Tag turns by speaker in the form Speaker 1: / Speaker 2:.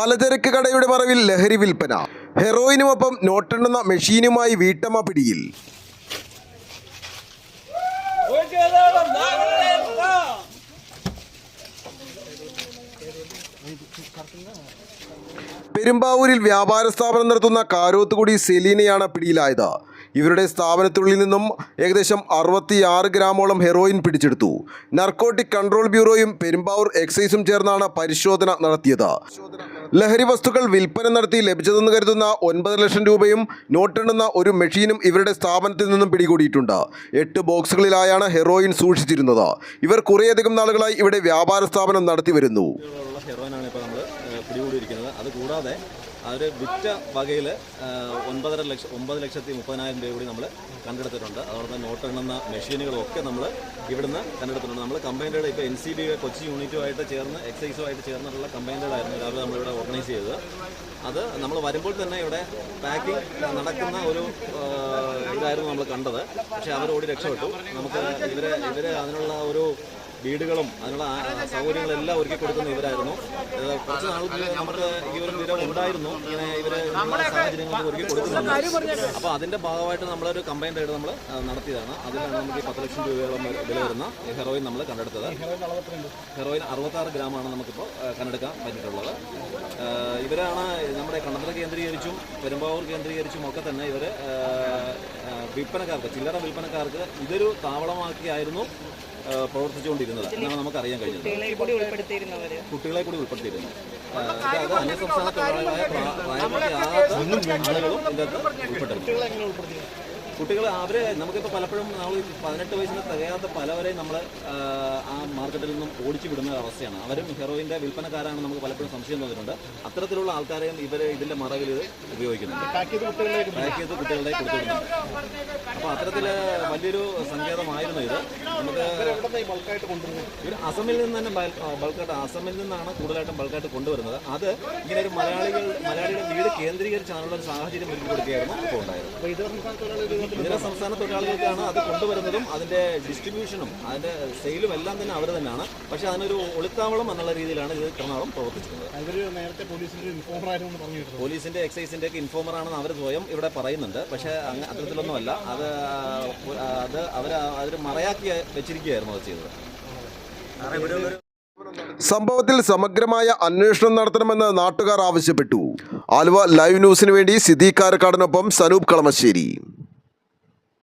Speaker 1: പലചരക്ക് കടയുടെ മറവിൽ ലഹരി വിൽപ്പന. ഹെറോയിനുമൊപ്പം നോട്ടെണ്ണുന്ന മെഷീനുമായി വീട്ടമ്മ പിടിയിൽ. പെരുമ്പാവൂരിൽ വ്യാപാര സ്ഥാപനം നടത്തുന്ന കാരോത്തുകുടി സെലീനയാണ് പിടിയിലായത്. ഇവരുടെ സ്ഥാപനത്തിനുള്ളിൽ നിന്നും ഏകദേശം അറുപത്തിയാറ് ഗ്രാമോളം ഹെറോയിൻ പിടിച്ചെടുത്തു. നർക്കോട്ടിക് കൺട്രോൾ ബ്യൂറോയും പെരുമ്പാവൂർ എക്സൈസും ചേർന്നാണ് പരിശോധന നടത്തിയത്. ലഹരി വസ്തുക്കൾ വിൽപ്പന നടത്തി ലഭിച്ചതെന്ന് കരുതുന്ന ഒൻപത് ലക്ഷം രൂപയും നോട്ടെണ്ണുന്ന ഒരു മെഷീനും ഇവരുടെ സ്ഥാപനത്തിൽ നിന്നും പിടികൂടിയിട്ടുണ്ട്. എട്ട് ബോക്സുകളിലായാണ് ഹെറോയിൻ സൂക്ഷിച്ചിരുന്നത്. ഇവർ കുറേയധികം നാളുകളായി ഇവിടെ വ്യാപാര സ്ഥാപനം നടത്തി വരുന്നു
Speaker 2: ഹെറോയിനാണ് ഇപ്പോൾ നമ്മൾ പിടികൂടിയിരിക്കുന്നത്. അത് കൂടാതെ അവർ വിറ്റ വകയിൽ ഒൻപതര ലക്ഷം ഒമ്പത് ലക്ഷത്തി മുപ്പതിനായിരം രൂപ കൂടി നമ്മൾ കണ്ടെടുത്തിട്ടുണ്ട്. അതോടൊപ്പം നോട്ട് എണ്ണുന്ന മെഷീനുകളൊക്കെ നമ്മൾ ഇവിടുന്ന് കണ്ടെടുത്തിട്ടുണ്ട്. നമ്മൾ കമ്പൈൻഡ് ഇപ്പോൾ എൻ സി ബി കൊച്ചി യൂണിറ്റുമായിട്ട് ചേർന്ന് എക്സൈസുമായിട്ട് ചേർന്നിട്ടുള്ള കമ്പൈൻഡ് ആയിരുന്നു രാവിലെ നമ്മളിവിടെ ഓർഗനൈസ് ചെയ്തത്. അത് നമ്മൾ വരുമ്പോൾ തന്നെ ഇവിടെ പാക്കിംഗ് നടക്കുന്ന ഒരു ഇതായിരുന്നു നമ്മൾ കണ്ടത്. പക്ഷേ അവരോടി രക്ഷപ്പെട്ടു. നമുക്ക് ഇവരെ ഇവരെ അതിനുള്ള ഒരു വീടുകളും അതിനുള്ള സൗകര്യങ്ങളെല്ലാം ഒരുക്കി കൊടുക്കുന്ന ഇവരായിരുന്നു. കുറച്ച് നാൾക്ക് നമുക്ക് ഈ ഒരു വിവരം ഉണ്ടായിരുന്നു. ഇങ്ങനെ ഇവർ സാഹചര്യങ്ങൾ ഒരുക്കി കൊടുക്കുന്നുണ്ട്. അപ്പോൾ അതിന്റെ ഭാഗമായിട്ട് നമ്മളൊരു കമ്പൈൻ റൈഡ് നമ്മൾ നടത്തിയതാണ്. അതിലാണ് നമുക്ക് ഈ പത്ത് ലക്ഷം രൂപയോളം വില വരുന്ന ഹെറോയിൻ നമ്മൾ കണ്ടെടുത്തത്. ഹെറോയിൻ അറുപത്താറ് ഗ്രാമാണ് നമുക്കിപ്പോൾ കണ്ടെടുക്കാൻ പറ്റിയിട്ടുള്ളത്. ഇവരാണ് നമ്മുടെ കണ്ണന്തറ കേന്ദ്രീകരിച്ചും പെരുമ്പാവൂർ കേന്ദ്രീകരിച്ചും ഒക്കെ തന്നെ ഇവർ വിൽപ്പനക്കാർക്ക് ചില്ലറ വിൽപ്പനക്കാർക്ക് ഇതൊരു താവളമാക്കിയായിരുന്നു പ്രവർത്തിച്ചുകൊണ്ടിരുന്നത്. എന്നാണ് നമുക്ക് അറിയാൻ കഴിഞ്ഞത്.
Speaker 3: കുട്ടികളെ കൂടി
Speaker 2: ഉൾപ്പെടുത്തിയിരുന്നു. ഇത് അന്യസംസ്ഥാന തൊഴിലാളികളായ പ്രാ- പ്രായപൂർത്തിയാകാത്ത ആളുകളും ഇതിനകത്ത് ഉൾപ്പെട്ടിരുന്നു. കുട്ടികൾ അവർ നമുക്കിപ്പോൾ പലപ്പോഴും നമ്മൾ പതിനെട്ട് വയസ്സിന് തികയാത്ത പലവരെയും നമ്മൾ ആ മാർക്കറ്റിൽ നിന്നും ഓടിച്ചു വിടുന്ന അവസ്ഥയാണ്. അവരും ഹെറോയിന്റെ വിൽപ്പനക്കാരാണ് നമുക്ക് പലപ്പോഴും സംശയം തോന്നിയിട്ടുണ്ട്. അത്തരത്തിലുള്ള ആൾക്കാരെയും ഇവർ ഇതിന്റെ മറവിൽ ഇത് ഉപയോഗിക്കുന്നുണ്ട് പാക്ക് ചെയ്ത് കുട്ടികളുടെ കൊടുത്തിട്ടുണ്ട്. അപ്പോൾ അത്തരത്തിൽ വലിയൊരു സങ്കേതമായിരുന്നു ഇത്. നമുക്ക് ഇവർ അസമിൽ നിന്ന് തന്നെ ബൾക്കായിട്ട് അസമിൽ നിന്നാണ് കൂടുതലായിട്ടും ബൾക്കായിട്ട് കൊണ്ടുവരുന്നത്. അത് ഇങ്ങനെ ഒരു മലയാളികൾ മലയാളികളുടെ വീട് കേന്ദ്രീകരിച്ചാണുള്ള ഒരു സാഹചര്യം ഒരുക്കി കൊടുക്കുകയായിരുന്നു. അപ്പോൾ ഉണ്ടായത്. ഇതര സംസ്ഥാന തൊഴിലാളികൾക്കാണ് അത് കൊണ്ടുവരുന്നതും അതിന്റെ ഡിസ്ട്രിബ്യൂഷനും അതിന്റെ സെയിലും എല്ലാം തന്നെ അവർ തന്നെയാണ്. പക്ഷെ അതിനൊരു ഒളിത്താവളം എന്നുള്ള രീതിയിലാണ് ഇത് എറണാകുളം പ്രവർത്തിച്ചിരുന്നത്
Speaker 4: നേരത്തെ പോലീസിന്റെ ഇൻഫോമർ ആയിരുന്നു എന്ന് പറഞ്ഞു കേട്ടു
Speaker 2: പോലീസിന്റെ എക്സൈസിന്റെ ഒക്കെ ഇൻഫോമർ ആണെന്ന് അവർ സ്വയം ഇവിടെ പറയുന്നുണ്ട്. പക്ഷേ അങ്ങ് അത്തരത്തിലൊന്നുമല്ല. അത് അത് അവർ അവർ മറയാക്കി വെച്ചിരിക്കുകയായിരുന്നു അത് ചെയ്തത്.
Speaker 1: സംഭവത്തിൽ സമഗ്രമായ അന്വേഷണം നടത്തണമെന്ന് നാട്ടുകാർ ആവശ്യപ്പെട്ടു. ആലുവ ലൈവ് ന്യൂസിനു വേണ്ടി സിദ്ദീഖ് കാരക്കാടിനൊപ്പം സനൂപ് കളമശ്ശേരി.